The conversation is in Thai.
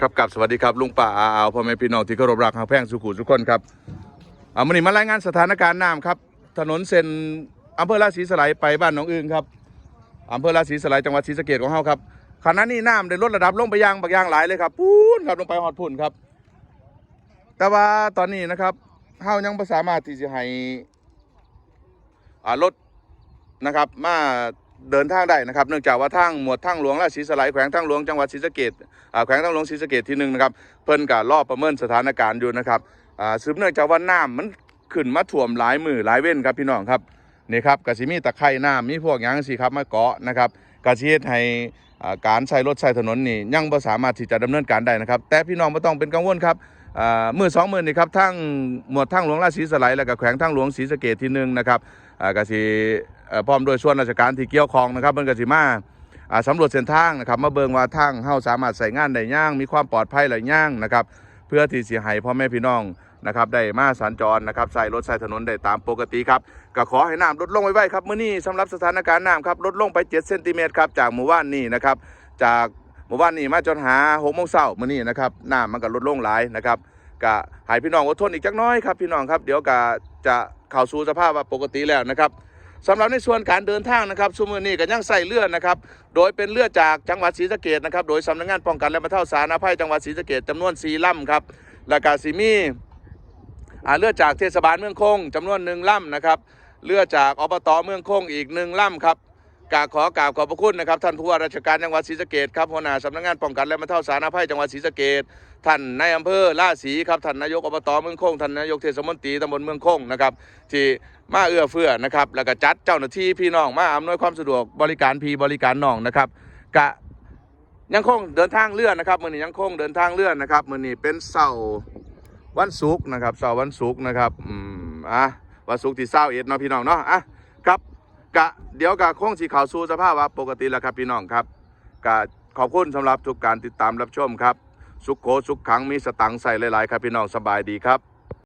ครับกับสวัสดีครับลุงป่าอาอาวพ่อแม่พี่น้องที่เคารพรักหาแพงสุขุทุกคนครับเอาวันนี้มารายงานสถานการณ์น้ำครับ ถนนเส้นอำเภอราศีสไลยไปบ้านหนองอึงครับอำเภอราศีสไลยจังหวัดศรีสะเกษของเฮาครับขณะนี้น้ำได้ลดระดับลงไปยางบางยางหลายเลยครับพูนครับลงไปหอดพุ่นครับ แต่ว่าตอนนี้นะครับเฮายังบ่สามารถที่จะให้อ่ารถนะครับ มา เดินทางได้นะครับ เนื่องจากว่าทางหมวดทางหลวงราชสีสไลยแขวงทางหลวงจังหวัดศรีสะเกษอ่าแขวงทางหลวงศรีสะเกษที่หนึ่งนะครับ เพิ่นก็รอประเมินสถานการณ์อยู่นะครับอ่าสืบเนื่องจากว่าน้ำมันขึ้นมาท่วมหลายมือหลายเว้นครับพี่น้องครับนี่ครับกสิมีตะไคร่น้ำมีพวกยังสิครับมาเกาะนะครับกสิเฮ็ดให้การใช้รถใช้ถนนนี่ยังบ่สามารถที่จะดำเนินการได้นะครับ แต่พี่น้องไม่ต้องเป็นกังวลครับมื่อสองมื่นนี่ครับทั้งหมวดทั้งหลวงราชสีสไลยแล้วก็แขวงทั้งหลวงศรีสะเกดที่หนึ่งนะครับกสิ พร้อมโดยส่วนราชการที่เกี่ยวข้องนะครับมันกสิมาสำรวจเส้นทางนะครับมาเบิงว่าทางเฮาสามารถใส่งานได้ย่าง มีความปลอดภัยหลายย่างนะครับเพื่อที่สิให้พ่อแม่พี่น้องนะครับได้มาสัญจรนะครับใส่รถใส่ถนนได้ตามปกติครับก็ขอให้น้ำลดลงไว้ๆครับมื้อนี้สำหรับสถานการณ์น้ำครับลดลงไป7เซนติเมตรครับจากหมู่บ้านนี้นะครับจากหมู่บ้านนี้มาจนหาหกโมงเช้ามื้อนี้นะครับน้ำมันก็ลดลงหลายนะครับก็ให้พี่น้องอดทนอีกจักน้อยครับพี่น้องครับเดี๋ยวก็จะเข้าสู่สภาพว่าปกติแล้วนะครับ สำหรับในส่วนการเดินทางนะครับซูมือนี้ก็ยังใส่เรือนะครับ โดยเป็นเรือจากจังหวัดศรีสะเกดนะครับ โดยสำนักงานป้องกันและบรรเทาสาธารณภัยจังหวัดศรีสะเกดจำนวน4ลำครับและกาซิมีเรือจากเทศบาลเมืองคงจำนวนหนึ่งลำนะครับเรือจากอบตเมืองคงอีกหนึ่งลำครับ กราบขอกราบขอบพระคุณนะครับท่านผู้ว่าราชการจังหวัดศรีสะเกดครับหัวหน้าสำนักงานป้องกันและบรรเทาสาธารณภัยจังหวัดศรีสะเกดท่านนายอำเภอล่าศรีครับท่านนายกอบตเมืองคงท่านนายกเทศมนตรีตำบลเมืองคงนะครับที่มาเอื้อเฟื้อนะครับแล้วก็จัดเจ้าหน้าที่พี่น้องมาอำนวยความสะดวกบริการพี่บริการน้องนะครับกะยังคงเดินทางเลื่อนนะครับมือนี้ยังคงเดินทางเลื่อนนะครับมือนี้เป็นเสาร์วันศุกร์นะครับเสาร์วันศุกร์นะครับอืมอะวันศุกร์ที่เศร้าเอ็ดเนาะพี่น้องเนาะอะครับ กะเดี๋ยวกะคงสีขาวสู่สภาพว่าปกติแล้วครับพี่น้องครับกะขอบคุณสำหรับทุกการติดตามรับชมครับ สุขโขสุขขังมีสตังใส่หลายๆ ครับพี่น้องสบายดีครับ